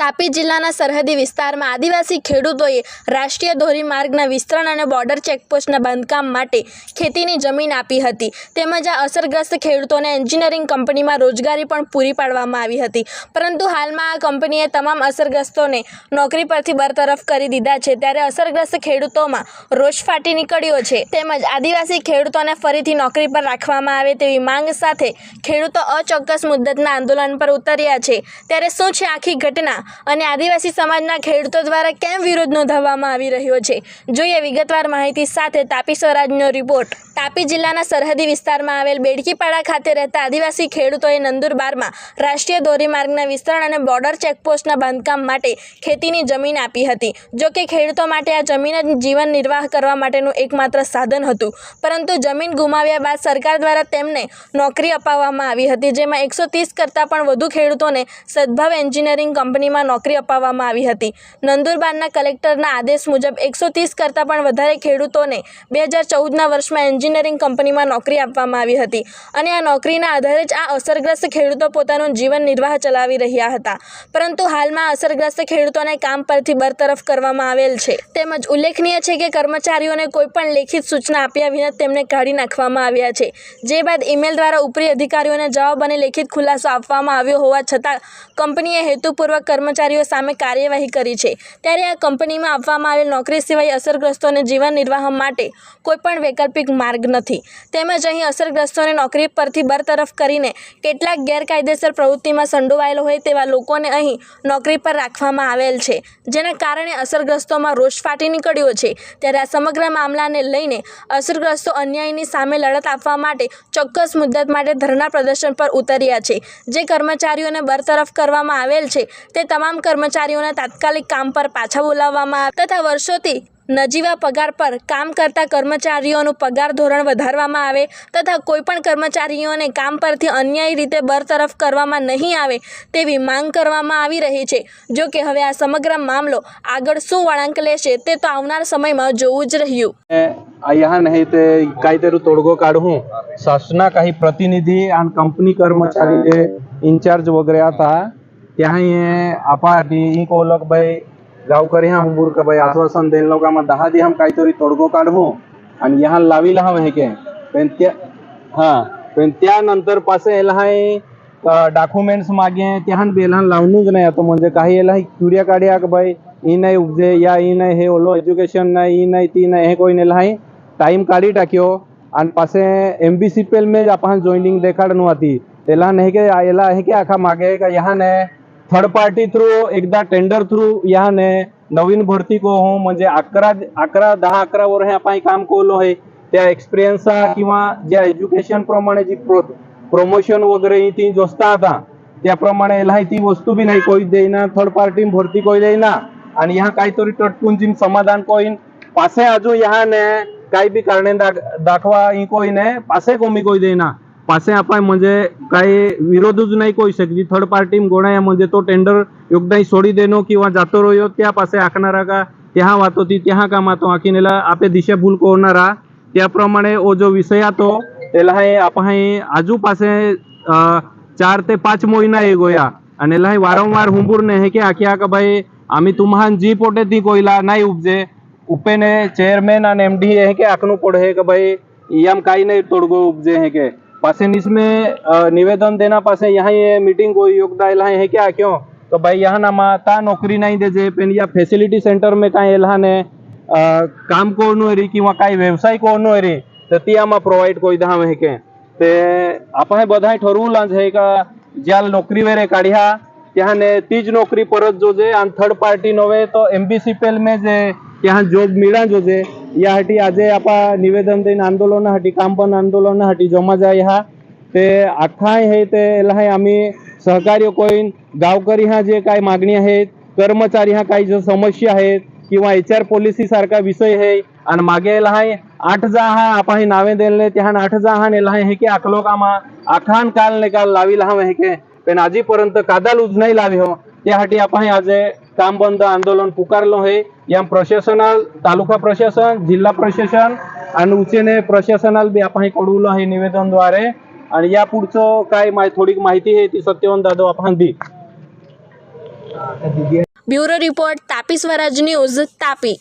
તાપી જિલ્લાના સરહદી વિસ્તારમાં આદિવાસી ખેડૂતોએ રાષ્ટ્રીય ધોરીમાર્ગના વિસ્તરણ અને બોર્ડર ચેકપોસ્ટના બાંધકામ માટે ખેતીની જમીન આપી હતી. તેમજ આ અસરગ્રસ્ત ખેડૂતોને એન્જિનિયરિંગ કંપનીમાં રોજગારી પણ પૂરી પાડવામાં આવી હતી. પરંતુ હાલમાં આ કંપનીએ તમામ અસરગ્રસ્તોને નોકરી પરથી બરતરફ કરી દીધા છે. ત્યારે અસરગ્રસ્ત ખેડૂતોમાં રોષ ફાટી નીકળ્યો છે. તેમજ આદિવાસી ખેડૂતોને ફરીથી નોકરી પર રાખવામાં આવે તેવી માંગ સાથે ખેડૂતો અચોક્કસ મુદ્દતના આંદોલન પર ઉતર્યા છે. ત્યારે શું છે આખી ઘટના? અને આદિવાસી સમાજના ખેડૂતો દ્વારા કેમ વિરોધ નોંધાવવામાં આવી રહ્યો છે? જોઈએ વિગતવાર માહિતી સાથે તાપી સ્વરાજનો રિપોર્ટ. તાપી જિલ્લાના સરહદી વિસ્તારમાં આવેલ બેડકીપાડા ખાતે રહેતા આદિવાસી ખેડૂતોએ નંદુરબારમાં રાષ્ટ્રીય ધોરીમાર્ગના વિસ્તરણ અને બોર્ડર ચેકપોસ્ટના બાંધકામ માટે ખેતીની જમીન આપી હતી. જો કે ખેડૂતો માટે આ જમીન જ જીવન નિર્વાહ કરવા માટેનું એકમાત્ર સાધન હતું. પરંતુ જમીન ગુમાવ્યા બાદ સરકાર દ્વારા તેમને નોકરી અપાવવામાં આવી હતી, જેમાં એકસો કરતાં પણ વધુ ખેડૂતોને સદભાવ એન્જિનિયરિંગ કંપનીમાં નોકરી અપાવવામાં આવી હતી. નંદુરબારના કલેક્ટરના આદેશ મુજબ એકસો ત્રીસ કરતાં પણ વધારે ખેડૂતોને બે હજાર ચૌદના વર્ષમાં એન્જિનિયરિંગ કંપનીમાં નોકરી આપવામાં આવી હતી. અને આ નોકરીના આધારે જ આ અસરગ્રસ્ત ખેડૂતો પોતાનું જીવન નિર્વાહ ચલાવી રહ્યા હતા. પરંતુ હાલમાં અસરગ્રસ્ત ખેડૂતોને કામ પરથી બરતરફ કરવામાં આવેલ છે. તેમજ ઉલ્લેખનીય છે કે કર્મચારીઓને કોઈપણ લેખિત સૂચના આપ્યા વિના તેમને કાઢી નાખવામાં આવ્યા છે. જે બાદ ઈમેલ દ્વારા ઉપરી અધિકારીઓને જવાબ અને લેખિત ખુલાસો આપવામાં આવ્યો હોવા છતાં કંપનીએ હેતુપૂર્વક કર્મચારીઓ સામે કાર્યવાહી કરી છે. ત્યારે આ કંપનીમાં આપવામાં આવેલ નોકરી સિવાય અસરગ્રસ્તોને જીવન નિર્વાહ માટે કોઈપણ વૈકલ્પિક માર્ગ નથી. તેમજ અહીં અસરગ્રસ્તોને નોકરી પરથી બરતરફ કરીને કેટલાક ગેરકાયદેસર પ્રવૃત્તિમાં સંડોવાયેલો હોય તેવા લોકોને અહીં નોકરી પર રાખવામાં આવેલ છે. જેના કારણે અસરગ્રસ્તોમાં રોષ ફાટી નીકળ્યો છે. ત્યારે આ સમગ્ર મામલાને લઈને અસરગ્રસ્તો અન્યાયની સામે લડત આપવા માટે ચોક્કસ મુદ્દત માટે ધરણા પ્રદર્શન પર ઉતર્યા છે. જે કર્મચારીઓને બરતરફ કરવામાં આવેલ છે તે કર્મચારીઓને તાત્કાલિક કામ પર પાછા બોલાવવામાં આવે તથા વર્ષોથી નજીવા પગાર પર કામ કરતા કર્મચારીઓનું પગાર ધોરણ વધારવામાં આવે તથા કોઈપણ કર્મચારીઓને કામ પરથી અન્યાયી રીતે બરતરફ કરવામાં નહીં આવે તેવી માંગ કરવામાં આવી રહી છે જો કે હવે આ સમગ્ર મામલો આગળ શું વળાંક લેશે તે તો આવનાર સમયમાં જોવું જ રહ્યું आ यहाँ नहीं ते काहीतरी तोडगो काढून शासना काही प्रतिनिधी आणि कंपनी कर्मचारी जे इन्चार्ज वगैरे आता ત્યાં ಆಪಾಟಿ ಈ ಕೋಲಕ್ ಬೈ गावकरी हा हुंबूर का बाई आश्वासन देन लोकांना दहा दे हम काहीतरी तोडगो काढवू आणि यहाँ लावी लहा हे के पण त्या हा पण त्यानंतर पासे याला हाय डॉक्युमेंट्स मागे त्याहन बेलहान लावणूच नाही आता म्हणजे काही याला क्युरिया काढ्या का बाई ई नाही उपजे या ई नाही हे ओलो एज्युकेशन नाही ई नाही ती नाही हे कोई नेला हाय टाइम काढी टाक्यो आणि पासे एमबीसीपीएल में आपण जॉइनिंग देखाडणू होती त्याला नाही के याला हे के आखा मागे का यहाँ नाही थर्ड पार्टी थ्रू एकदा टेंडर थ्रू यहाँ ने नवीन भरती को हो म्हणजे अकरा अकरा दहा अकरा वर आपण काम कोलो आहे. त्या एक्सपिरियन्स किंवा ज्या एज्युकेशन प्रमाणे जी प्रो प्रमोशन वगैरे ती जोस्ता आता त्याप्रमाणे याला ती वस्तू बी नाही कोई देईना थर्ड पार्टी भरती कोई देईना. आणि ह्या काहीतरी टटकून समाधान कोईन. पासे अजून ह्या ने काही बी कारणे दाखवा ही कोई ने पासे कोमी कोई देईना. पासे आपण म्हणजे काही विरोधच नाही कोई शकली थर्ड पार्टी गोणा म्हणजे तो टेंडर योगदान सोडी देणो किंवा जातो रोयो त्या पासे आखणारा का त्या वातो ती त्या कामातो आखीनेला आपे दिशा भूल कोरणारा त्याप्रमाणे ओ जो विषय तो त्याला हे आपण हे आजू पासे अं, चार ते पाच महिना हे गोया आणि याला हे वारंवार हुंबूर ने हे की आखी का भाई आम्ही तुम्हाला जी पोटे ती कोयला नाही उपजे उपेने चेअरमॅन आणि एमडी हे के आखणू पड हे का भाई यम काही नाही तोडगो उपजे हे के पासे इसमें अ, निवेदन देना पासे यहाँ ये मीटिंग को योगदान है क्या क्यों तो भाई यहाँ नामा ता नौकरी नाही देजे पण या फॅसिलिटी सेंटर में काय लहाने काम कोण री किंवा काही व्यवसाय कोण री तर ती आम्हा प्रोव्हाइड कोई दहा हे के ते आपण हे बधाय ठरवून आहे का ज्या नोकरी वेरे काढ्या त्याने तीच नोकरी परत जो जे आणि थर्ड पार्टी नव्हे तो एमबीसीपीएल में जे ત્યાં જોબ મળ્યા જો છે यासाठी आजे आपण निवेदन देईन आंदोलनासाठी काम કામ आंदोलनासाठी जमा जाय हा. ते आठाय हे ते लहाय आम्ही सहकार्य कोईन गावकरी हा जे काय मागणी आहेत कर्मचारी हा काही जो समस्या आहेत किंवा एच आर पॉलिसी सारखा विषय आहे आणि मागे लहाय आठ जा हा आपण हे नावे दिले त्या आठ जा हा ने लहाय हे की आखलो कामा आठान काल ने काल लावी लहाव हे के पण आजीपर्यंत कादाल उज नाही लावी हो. त्यासाठी आपण आज काम बंद आंदोलन पुकारलो हे या प्रशासनाल तालुका प्रशासन जिल्हा प्रशासन आणि उचेने प्रशासनाल बी आपण कडवलं आहे निवेदनद्वारे आणि या पुढचं काय माहि- थोडी माहिती आहे ती सत्यवंत जाधव आपण the bureau report Tapi Swaraj news Tapi